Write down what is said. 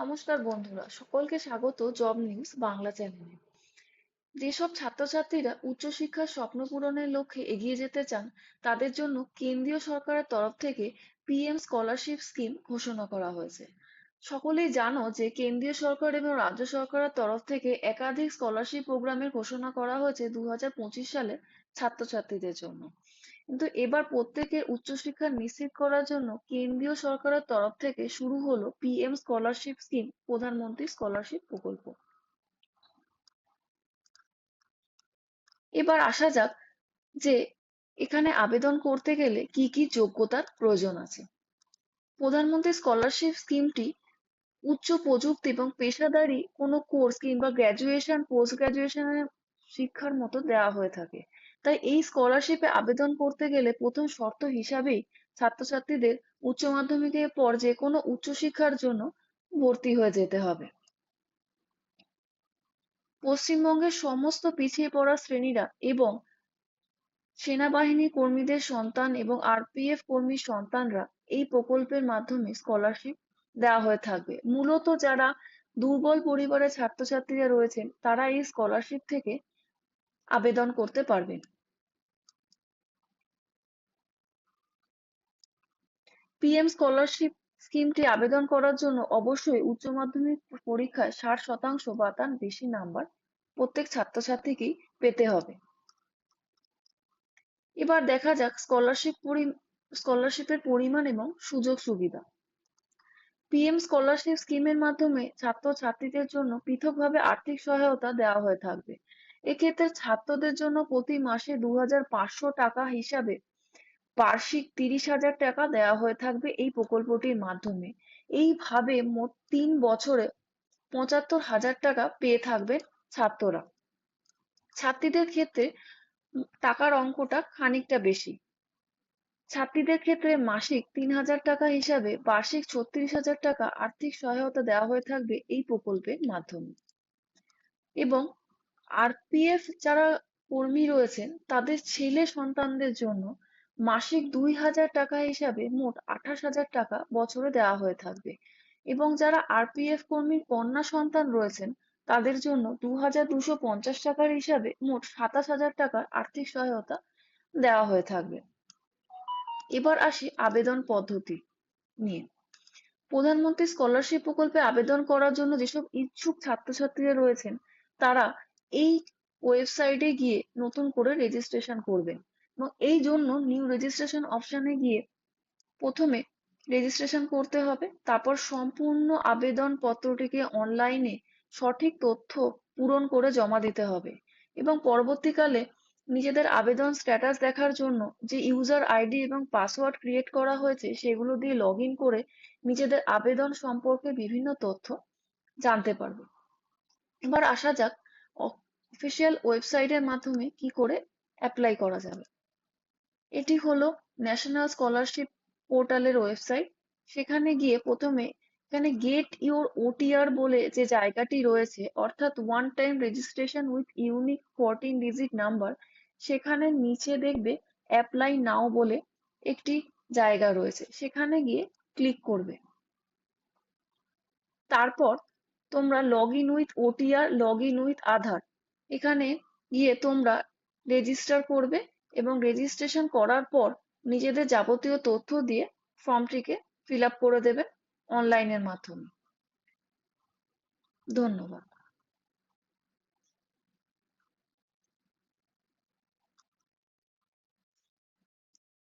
নমস্কার বন্ধুরা, সকলকে স্বাগত জব নিউজ বাংলা চ্যানেলে। যেসব ছাত্রছাত্রীরা উচ্চশিক্ষার স্বপ্ন পূরণের লক্ষ্যে এগিয়ে যেতে চান, তাদের জন্য কেন্দ্রীয় সরকারের তরফ থেকে পিএম স্কলারশিপ স্কিম ঘোষণা করা হয়েছে। সকলেই জানো যে কেন্দ্রীয় সরকার এবং রাজ্য সরকারের তরফ থেকে একাধিক স্কলারশিপ প্রোগ্রামের ঘোষণা করা হয়েছে দুই হাজার পঁচিশ সালে ছাত্রছাত্রীদের জন্য। কিন্তু এবার প্রত্যেকের উচ্চশিক্ষা নিশ্চিত করার জন্য কেন্দ্রীয় সরকারের তরফ থেকে শুরু হলো পিএম স্কলারশিপ স্কিম, প্রধানমন্ত্রী স্কলারশিপ প্রকল্প। এবার আসা যাক যে এখানে আবেদন করতে গেলে কি কি যোগ্যতার প্রয়োজন আছে। প্রধানমন্ত্রী স্কলারশিপ স্কিমটি উচ্চ প্রযুক্তি এবং পেশাদারি কোনো কোর্স কিংবা গ্র্যাজুয়েশন পোস্ট গ্র্যাজুয়েশনের শিক্ষার মতো দেওয়া হয়ে থাকে। তাই এই স্কলারশিপে আবেদন করতে গেলে প্রথম শর্ত হিসাবেই ছাত্রছাত্রীদের উচ্চ মাধ্যমিকের পর যে কোনো উচ্চশিক্ষার জন্য ভর্তি হয়ে যেতে হবে। পশ্চিমবঙ্গের সমস্ত পিছিয়ে পড়া শ্রেণীরা এবং সেনাবাহিনী কর্মীদের সন্তান এবং আরপিএফ কর্মীর সন্তানরা এই প্রকল্পের মাধ্যমে স্কলারশিপ দেওয়া হয়ে থাকবে। মূলত যারা দুর্বল পরিবারের ছাত্রছাত্রীরা রয়েছেন, তারা এই স্কলারশিপ থেকে আবেদন করতে পারবেন পিএম স্কলারশিপ স্কিমটি আবেদন করার জন্য অবশ্যই উচ্চ মাধ্যমিক পরীক্ষায় ষাট শতাংশ বা তার বেশি নাম্বার প্রত্যেক ছাত্রছাত্রীকেই পেতে হবে। এবার দেখা যাক স্কলারশিপ স্কলারশিপের পরিমাণ এবং সুযোগ সুবিধা। পিএম স্কলারশিপ স্কিমের মাধ্যমে ছাত্রছাত্রীদের জন্য পৃথকভাবে আর্থিক সহায়তা দেওয়া হয়ে থাকবে। এক্ষেত্রে ছাত্রদের জন্য প্রতি মাসে দু হাজার পাঁচশো টাকা হিসাবে বার্ষিক তিরিশ হাজার টাকা দেওয়া হয়ে থাকবে এই প্রকল্পটির মাধ্যমে। এইভাবে মোট তিন বছরে পঁচাত্তর হাজার টাকা পেয়ে থাকবে ছাত্ররা। ছাত্রীদের ক্ষেত্রে টাকার অঙ্কটা খানিকটা বেশি। ছাত্রীদের ক্ষেত্রে মাসিক তিন হাজার টাকা হিসাবে বার্ষিক ছত্রিশ হাজার টাকা আর্থিক সহায়তা দেওয়া হয়ে থাকবে এই প্রকল্পের মাধ্যমে। এবং আরপিএফ যারা কর্মী রয়েছেন, তাদের ছেলে সন্তানদের জন্য মাসিক দুই হাজার টাকা হিসাবে মোট আঠাশ হাজার টাকা বছরে দেওয়া হয়ে থাকবে। এবং যারা আরপিএফ কর্মীর কন্যা সন্তান রয়েছেন, তাদের জন্য দু হাজার দুশো পঞ্চাশ টাকার হিসাবে মোট সাতাশ হাজার টাকার আর্থিক সহায়তা দেওয়া হয়ে থাকবে। এবার আসি আবেদন পদ্ধতি নিয়ে। প্রধানমন্ত্রী স্কলারশিপ প্রকল্পে আবেদন করার জন্য যেসব ইচ্ছুক ছাত্রছাত্রীরা রয়েছেন, তারা এই ওয়েবসাইটে গিয়ে নতুন করে রেজিস্ট্রেশন করবেন। এবং এই জন্য নিউ রেজিস্ট্রেশন অপশনে গিয়ে প্রথমে রেজিস্ট্রেশন করতে হবে, তারপর সম্পূর্ণ আবেদন পত্রটিকে অনলাইনে সঠিক তথ্য পূরণ করে জমা দিতে হবে। এবং পরবর্তীকালে নিজেদের আবেদন স্ট্যাটাস দেখার জন্য যে ইউজার আইডি এবং পাসওয়ার্ড ক্রিয়েট করা হয়েছে, সেগুলো দিয়ে লগ করে নিজেদের আবেদন সম্পর্কে বিভিন্ন তথ্য জানতে পারবে। এবার আসা যাক অফিসিয়াল ওয়েবসাইটের মাধ্যমে কি করে অ্যাপ্লাই করা যাবে? এটি হলো ন্যাশনাল স্কলারশিপ পোর্টালের ওয়েবসাইট সেখানে গিয়ে প্রথমে এখানে গেট ইউর ওটিআর বলে যে জায়গাটি রয়েছে, অর্থাৎ one time registration with unique fourteen digit number সেখানে নিচে দেখবে অ্যাপ্লাই নাও বলে একটি জায়গা রয়েছে। সেখানে গিয়ে ক্লিক করবে। তারপর তোমরা log in with OTR log in with Aadhaar এখানে গিয়ে তোমরা রেজিস্টার করবে এবং রেজিস্ট্রেশন করার পর নিজেদের যাবতীয় তথ্য দিয়ে ফর্মটিকে ফিল করে দেবে অনলাইনের মাধ্যমে। ধন্যবাদ।